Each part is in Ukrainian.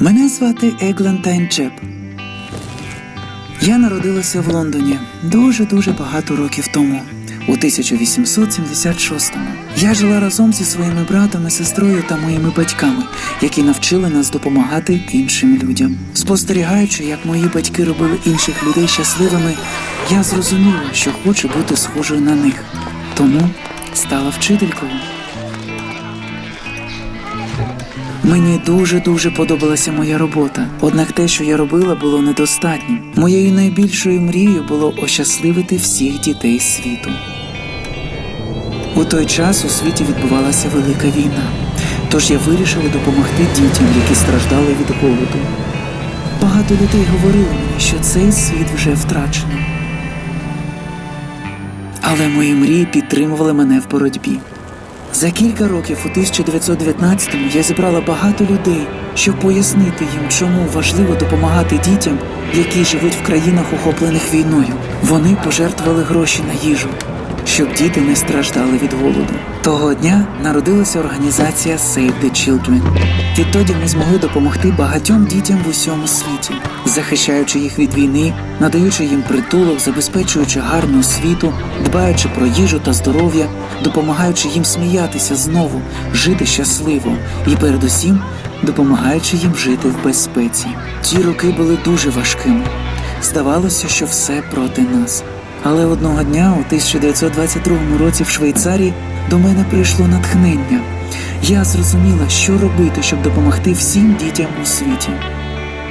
Мене звати Еглантайн Джеб. Я народилася в Лондоні дуже-дуже багато років тому, у 1876-му. Я жила разом зі своїми братами, сестрою та моїми батьками, які навчили нас допомагати іншим людям. Спостерігаючи, як мої батьки робили інших людей щасливими, я зрозуміла, що хочу бути схожою на них. Тому стала вчителькою. Мені дуже дуже подобалася моя робота. Однак те, що я робила, було недостатнім. Моєю найбільшою мрією було ощасливити всіх дітей світу. У той час у світі відбувалася велика війна. Тож я вирішила допомогти дітям, які страждали від голоду. Багато людей говорили мені, що цей світ вже втрачений. Але мої мрії підтримували мене в боротьбі. За кілька років у 1919-му я зібрала багато людей, щоб пояснити їм, чому важливо допомагати дітям, які живуть в країнах, охоплених війною. Вони пожертвували гроші на їжу, щоб діти не страждали від голоду. Того дня народилася організація Save the Children. Відтоді ми змогли допомогти багатьом дітям в усьому світі, захищаючи їх від війни, надаючи їм притулок, забезпечуючи гарну освіту, дбаючи про їжу та здоров'я, допомагаючи їм сміятися знову, жити щасливо і передусім допомагаючи їм жити в безпеці. Ті роки були дуже важкими. Здавалося, що все проти нас. Але одного дня, у 1922 році в Швейцарії, до мене прийшло натхнення. Я зрозуміла, що робити, щоб допомогти всім дітям у світі.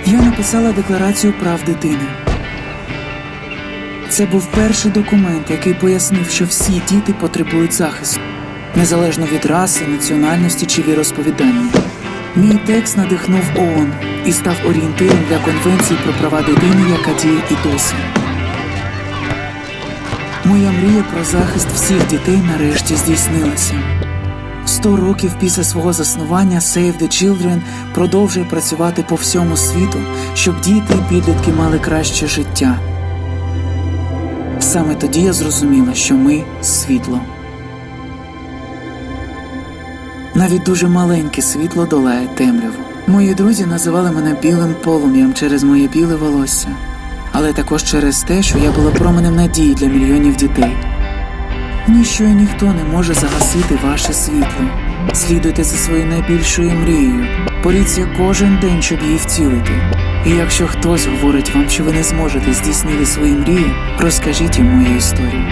Я написала декларацію прав дитини. Це був перший документ, який пояснив, що всі діти потребують захисту, незалежно від раси, національності чи віросповідання. Мій текст надихнув ООН і став орієнтиром для конвенції про права дитини, яка діє і досі. Моя мрія про захист всіх дітей нарешті здійснилася. Сто років після свого заснування Save the Children продовжує працювати по всьому світу, щоб діти і підлітки мали краще життя. Саме тоді я зрозуміла, що ми світло. Навіть дуже маленьке світло долає темряву. Мої друзі називали мене білим полум'ям через моє біле волосся, але також через те, що я була променем надії для мільйонів дітей. Ніщо і ніхто не може загасити ваше світло. Слідуйте за своєю найбільшою мрією. Боріться кожен день, щоб її втілити. І якщо хтось говорить вам, що ви не зможете здійснити свої мрії, розкажіть їм мою історію.